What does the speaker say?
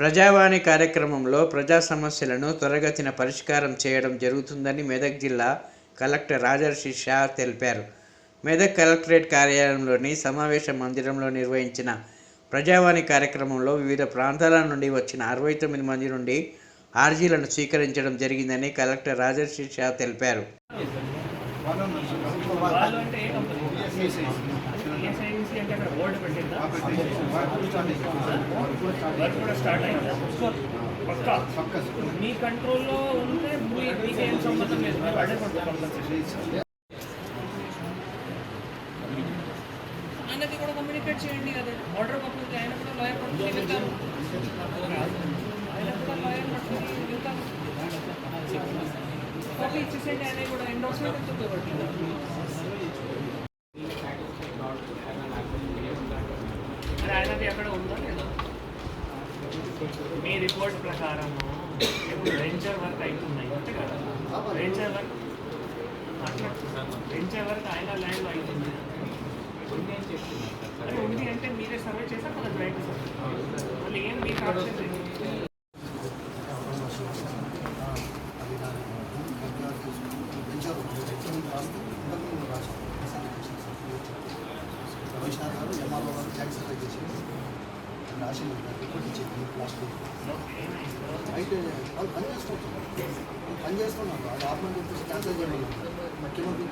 ప్రజావాణి కార్యక్రమంలో ప్రజా సమస్యలను త్వరగతిన పరిష్కారం చేయడం జరుగుతుందని మెదక్ జిల్లా కలెక్టర్ రాజర్షి షా తెలిపారు. మెదక్ కలెక్టరేట్ కార్యాలయంలోని సమావేశ మందిరంలో నిర్వహించిన ప్రజావాణి కార్యక్రమంలో వివిధ ప్రాంతాల నుండి వచ్చిన అరవై తొమ్మిది మంది నుండి ఆర్జీలను స్వీకరించడం జరిగిందని కలెక్టర్ రాజర్షి షా తెలిపారు. వాళ్ళు అంటే ఏ కంపెనీ ఈఎస్ఐసి అంటే అక్కడ బోర్డు పెట్టిందా వర్క్ కూడా స్టార్ట్ అయిందా పక్కా మీ కంట్రోల్లో ఉంటే మీ- మీకేం సంబంధం లేదు మీరు అడే కొంత కంపల్సరీ ఆయనకి కూడా కమ్యూనికేట్ చేయండి అదే ఆర్డర్ పట్టుకుంది ఆయన కూడా లాయర్ పట్టుకుని వెళ్తారు ఆయన కూడా లాయర్ పట్టుకుని వెళ్తారు కాపీ ఇచ్చేసేయండి ఆయన కూడా ఎండోర్స్మెంట్ ఉంటుంది ఒకటి మరి ఆయనది ఎక్కడ ఉందో లేదో మీ రిపోర్ట్ ప్రకారం ఇప్పుడు వెంచర్ వర్క్ అవుతున్నాయి అంతే కదా? వెంచర్ వర్క్ అట్లా? వెంచర్ వర్క్ ఆయన ల్యాండ్ అవుతుంది అరే ఉంది అంటే మీరే సర్వే చేస్తే మన జాయింట్ సర్వే మళ్ళీ ఏం మీకు ఆప్షన్ లేదు రమేష్ గారు ఎంఆర్ఓ గారు ట్యాక్స్ సర్వే చేసి రాసి రిపోర్ట్ ఇచ్చింది లాస్ట్ అయితే వాళ్ళు పని చేసుకుంటున్నారు పని చేస్తున్నారు. వాళ్ళు ఆత్మహత్య క్యాన్సల్ చేయమన్నారు. ముఖ్యమంత్రి